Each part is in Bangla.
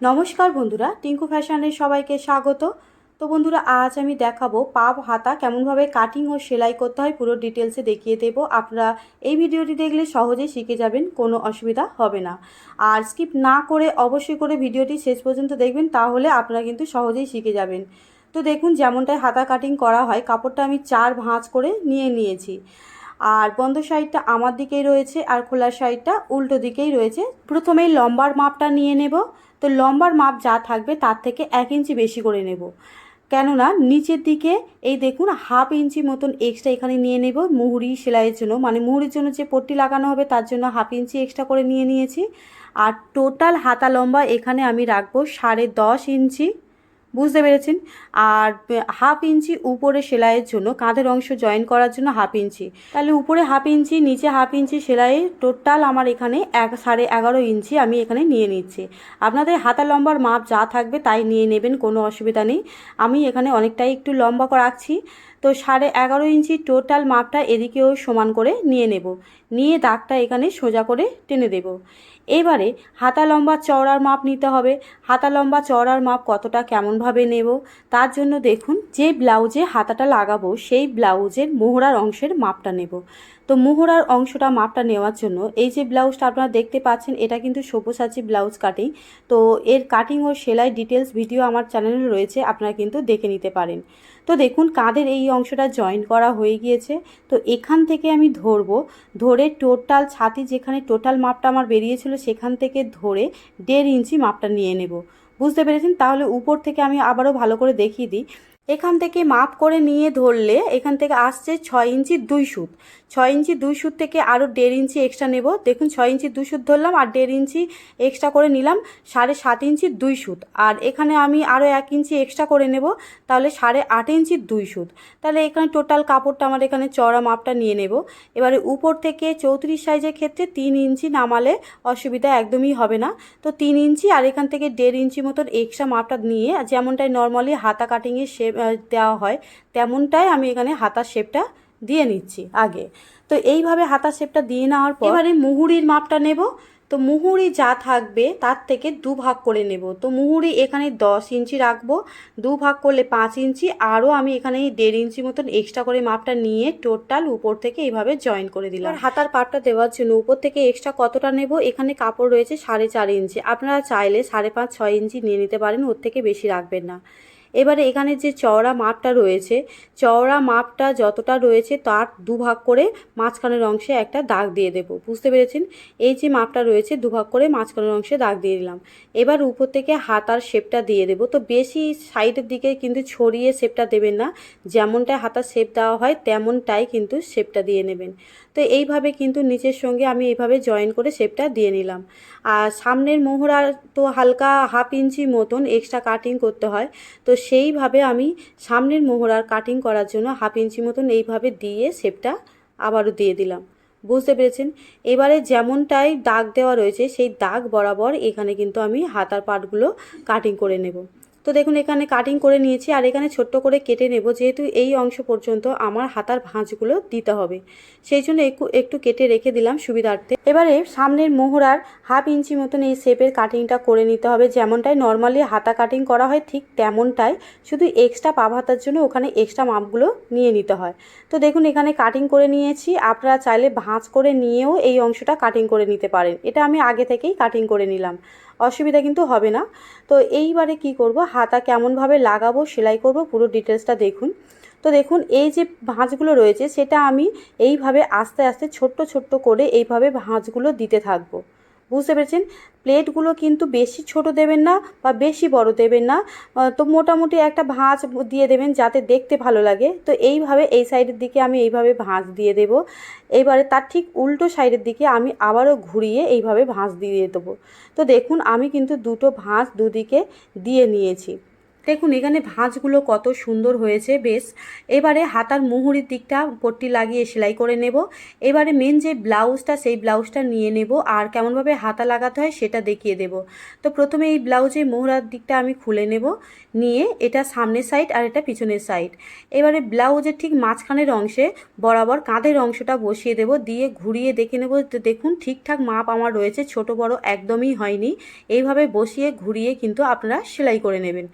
নমস্কার বন্ধুরা, টিঙ্কু ফ্যাশনের সবাইকে স্বাগত। তো বন্ধুরা, আজ আমি দেখাবো পাপ হাতা কেমনভাবে কাটিং ও সেলাই করতে হয়, পুরো ডিটেলসে দেখিয়ে দেবো। আপনারা এই ভিডিওটি দেখলে সহজেই শিখে যাবেন, কোনো অসুবিধা হবে না। আর স্কিপ না করে অবশ্যই করে ভিডিওটি শেষ পর্যন্ত দেখবেন, তাহলে আপনারা কিন্তু সহজেই শিখে যাবেন। তো দেখুন, যেমনটাই হাতা কাটিং করা হয়, কাপড়টা আমি চার ভাঁজ করে নিয়ে নিয়েছি। আর বন্ধ সাইডটা আমার দিকেই রয়েছে আর খোলা সাইডটা উল্টো দিকেই রয়েছে। প্রথমেই লম্বার মাপটা নিয়ে নেব। তো লম্বার মাপ যা থাকবে তার থেকে এক ইঞ্চি বেশি করে নেব। কেননা নিচের দিকে এই দেখুন হাফ ইঞ্চি মতন এক্সট্রা এখানে নিয়ে নেব মুহুরি সেলাইয়ের জন্য। মানে মুহুরির জন্য যে পট্টি লাগানো হবে তার জন্য হাফ ইঞ্চি এক্সট্রা করে নিয়ে নিয়েছি। আর টোটাল হাতা লম্বা এখানে আমি রাখব সাড়ে দশ ইঞ্চি। বুঝতে পেরেছেন? আর হাফ ইঞ্চি উপরে সেলাইয়ের জন্য কাঁধের অংশ জয়েন করার জন্য হাফ ইঞ্চি। তাহলে উপরে হাফ ইঞ্চি, নিচে হাফ ইঞ্চি সেলাই টোটাল আমার এখানে এক, সাড়ে এগারো ইঞ্চি আমি এখানে নিয়ে নিচ্ছি। আপনাদের হাতা লম্বার মাপ যা থাকবে তাই নিয়ে নেবেন, কোনো অসুবিধা নেই। আমি এখানে অনেকটাই একটু লম্বা করে রাখছি। তো সাড়ে এগারো ইঞ্চি টোটাল মাপটা এদিকেও সমান করে নিয়ে নেব। নিয়ে দাগটা এখানে সোজা করে টেনে দেব। এবারে হাতা লম্বা চওড়ার মাপ নিতে হবে। হাতা লম্বা চওড়ার মাপ কতটা, কেমনভাবে নেব, তার জন্য দেখুন যে ব্লাউজে হাতাটা লাগাবো, সেই ব্লাউজের মোহরার অংশের মাপটা নেব। তো মোহরার অংশটা মাপটা নেওয়ার জন্য, এই যে ব্লাউজটা আপনারা দেখতে পাচ্ছেন, এটা কিন্তু সব্যসাচী ব্লাউজ কাটিং। তো এর কাটিং ও সেলাই ডিটেলস ভিডিও আমার চ্যানেলে রয়েছে, আপনারা কিন্তু দেখে নিতে পারেন। তো দেখুন, কাঁধের এই অংশটা জয়েন করা হয়ে গিয়েছে। তো এখান থেকে আমি ধরবো, ধরে টোটাল ছাতি যেখানে টোটাল মাপটা আমার বেরিয়েছিল, সেখান থেকে ধরে দেড় ইঞ্চি মাপটা নিয়ে নেব। বুঝতে পেরেছেন? তাহলে উপর থেকে আমি আবারও ভালো করে দেখিয়ে দিই। এখান থেকে মাপ করে নিয়ে ধরলে এখান থেকে আসছে ছয় ইঞ্চি দুই সুত। ছয় ইঞ্চি দুই সুত থেকে আরও দেড় ইঞ্চি এক্সট্রা নেব। দেখুন, ছয় ইঞ্চি দুই সুত ধরলাম আর দেড় ইঞ্চি এক্সট্রা করে নিলাম, সাড়ে সাত ইঞ্চি দুই সুত। আর এখানে আমি আরও এক ইঞ্চি এক্সট্রা করে নেব, তাহলে সাড়ে আট ইঞ্চি দুই সুত। তাহলে এখানে টোটাল কাপড়টা আমার এখানে চড়া মাপটা নিয়ে নেব। এবারে উপর থেকে চৌত্রিশ সাইজের ক্ষেত্রে তিন ইঞ্চি নামালে অসুবিধা একদমই হবে না। তো তিন ইঞ্চি আর এখান থেকে দেড় ইঞ্চি মতন এক্সট্রা মাপটা নিয়ে, যেমনটাই নর্মালি হাতা কাটিংয়ের শেপ দেওয়া হয় তেমনটাই আমি এখানে হাতার শেপটা দিয়ে নিচ্ছি আগে। তো এইভাবে হাতার শেপটা দিয়ে নেওয়ার পর এবারে মুহুরির মাপটা নেব। তো মুহুরি যা থাকবে তার থেকে দু ভাগ করে নেব। তো মুহুরি এখানে দশ ইঞ্চি রাখব দু ভাগ করলে পাঁচ ইঞ্চি। আরও আমি এখানে দেড় ইঞ্চি মতন এক্সট্রা করে মাপটা নিয়ে টোটাল উপর থেকে এইভাবে জয়েন করে দিলাম। হাতার পাটটা দেওয়ার জন্য উপর থেকে এক্সট্রা কতটা নেব? এখানে কাপড় রয়েছে সাড়ে চার ইঞ্চি। আপনারা চাইলে সাড়ে পাঁচ ছয় ইঞ্চি নিয়ে নিতে পারেন ওর থেকে বেশি রাখবেন না। এবারে এখানে যে চওড়া মাপটা রয়েছে, চওড়া মাপটা যতটা রয়েছে তার দুভাগ করে মাঝখানের অংশে একটা দাগ দিয়ে দেবো। বুঝতে পেরেছেন? এই যে মাপটা রয়েছে দুভাগ করে মাঝখানের অংশে দাগ দিয়ে দিলাম। এবার উপর থেকে হাতার শেপটা দিয়ে দেবো। তো বেশি সাইডের দিকে কিন্তু ছড়িয়ে শেপটা দেবেন না যেমনটাই হাতার শেপ দেওয়া হয় তেমনটাই কিন্তু শেপটা দিয়ে নেবেন। তো এইভাবে কিন্তু নিচের সঙ্গে আমি এইভাবে জয়েন করে শেপটা দিয়ে নিলাম। আর সামনের মোহরার তো হালকা হাফ ইঞ্চি মতন এক্সট্রা কাটিং করতে হয়। তো সেইভাবে আমি সামনের মোহরার কাটিং করার জন্য হাফ ইঞ্চি মতন এইভাবে দিয়ে শেপটা আবারও দিয়ে দিলাম। বুঝতে পেরেছেন? এবারে যেমনটাই দাগ দেওয়া রয়েছে, সেই দাগ বরাবর এখানে কিন্তু আমি হাতার পাটগুলো কাটিং করে নেব। তো দেখুন, এখানে কাটিং করে নিয়েছি আর এখানে ছোট্ট করে কেটে নেব। যেহেতু এই অংশ পর্যন্ত আমার হাতার ভাঁজগুলো দিতে হবে। সেই জন্য একটু একটু কেটে রেখে দিলাম সুবিধার্থে। এবারে সামনের মোহরার হাফ ইঞ্চি মতন এই শেপের কাটিংটা করে নিতে হবে। যেমনটাই নর্মালি হাতা কাটিং করা হয়, ঠিক তেমনটাই শুধু এক্সট্রা পাভ হাতার জন্য ওখানে এক্সট্রা মাপগুলো নিয়ে নিতে হয়। তো দেখুন, এখানে কাটিং করে নিয়েছি। আপনারা চাইলে ভাঁজ করে নিয়েও এই অংশটা কাটিং করে নিতে পারেন। এটা আমি আগে থেকেই কাটিং করে নিলাম। অসুবিধা কিন্তু হবে না। তো এইবারে কি করব? হাতা কেমনভাবে লাগাবো সেলাই করব, পুরো ডিটেলসটা দেখুন। তো দেখুন, এই যে ভাঁজগুলো রয়েছে, সেটা আমি এইভাবে আস্তে আস্তে ছোট্ট ছোট্ট করে এইভাবে ভাঁজগুলো দিতে থাকব। বুঝতে পেরেছেন? প্লেটগুলো কিন্তু বেশি ছোট দেবেন না বা বেশি বড় দেবেন না। তো মোটামুটি একটা ভাঁজ দিয়ে দেবেন যাতে দেখতে ভালো লাগে। তো এইভাবে এই সাইডের দিকে আমি এইভাবে ভাঁজ দিয়ে দেব। এবারে তার ঠিক উল্টো সাইডের দিকে আমি আবারও ঘুরিয়ে এইভাবে ভাঁজ দিয়ে দেবো। তো দেখুন, আমি কিন্তু দুটো ভাঁজ দুদিকে দিয়ে নিয়েছি। দেখুন, এখানে ভাঁজগুলো কত সুন্দর হয়েছে, বেশ। এবারে হাতার মুহুরির দিকটা পট্টি লাগিয়ে সেলাই করে নেব। এবারে মেন যে ব্লাউজটা, সেই ব্লাউজটা নিয়ে নেব আর কেমনভাবে হাতা লাগাতে হয় সেটা দেখিয়ে দেব। তো প্রথমে এই ব্লাউজে মোহরার দিকটা আমি খুলে নেব, নিয়ে এটা সামনের সাইড আর এটা পিছনের সাইড এবারে ব্লাউজের ঠিক মাঝখানের অংশে, বরাবর কাঁধের অংশটা বসিয়ে দেব, দিয়ে ঘুরিয়ে দেখে নেব, তো দেখুন ঠিকঠাক মাপ আমার রয়েছে, ছোট বড় একদমই হয়নি। এইভাবে বসিয়ে ঘুরিয়ে কিন্তু আপনারা সেলাই করে নেবেন।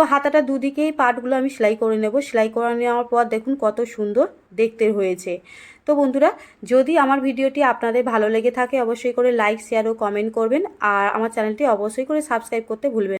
তো হাতাটা দুদিকেই পার্টগুলো আমি সেলাই করে নেব। সেলাই করে নেওয়ার পর দেখুন কত সুন্দর দেখতে হয়েছে। তো বন্ধুরা, যদি আমার ভিডিওটি আপনাদের ভালো লেগে থাকে, অবশ্যই করে লাইক শেয়ার ও কমেন্ট করবেন। আর আমার চ্যানেলটি অবশ্যই করে সাবস্ক্রাইব করতে ভুলবেন